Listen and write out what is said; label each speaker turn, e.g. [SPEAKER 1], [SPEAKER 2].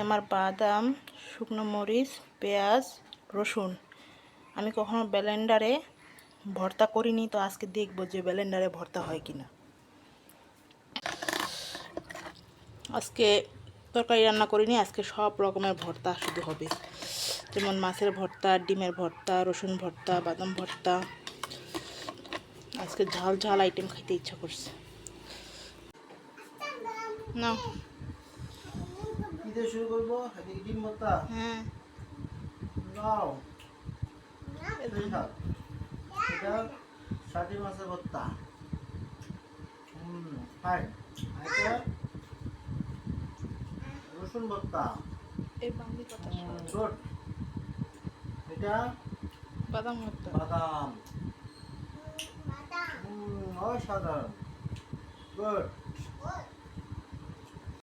[SPEAKER 1] আমার বাদাম, শুকনো মরিচ, পেঁয়াজ, রসুন। আমি কখনো ব্লেন্ডারে ভর্তা করিনি, তো আজকে দেখব যে ব্লেন্ডারে ভর্তা হয় কিনা। আজকে তরকারি রান্না করিনি, আজকে সব রকমের ভর্তা শুধু হবে। যেমন মাছের ভর্তা, ডিমের ভর্তা, রসুন ভর্তা, বাদাম ভর্তা। আজকে ঝাল ঝাল আইটেম খাইতে ইচ্ছা করছে। না
[SPEAKER 2] দিয়ে শুরু করব? এদিকে ডিম ভর্তা?
[SPEAKER 1] হ্যাঁ।
[SPEAKER 2] নাও। এই থাক। এটা ষাটি মাছের ভর্তা। হুম ফাইন এটা রসুন ভর্তা। গুড এটা
[SPEAKER 1] বাদাম ভর্তা।
[SPEAKER 2] বাদাম। হুম অসাধারণ। গুড।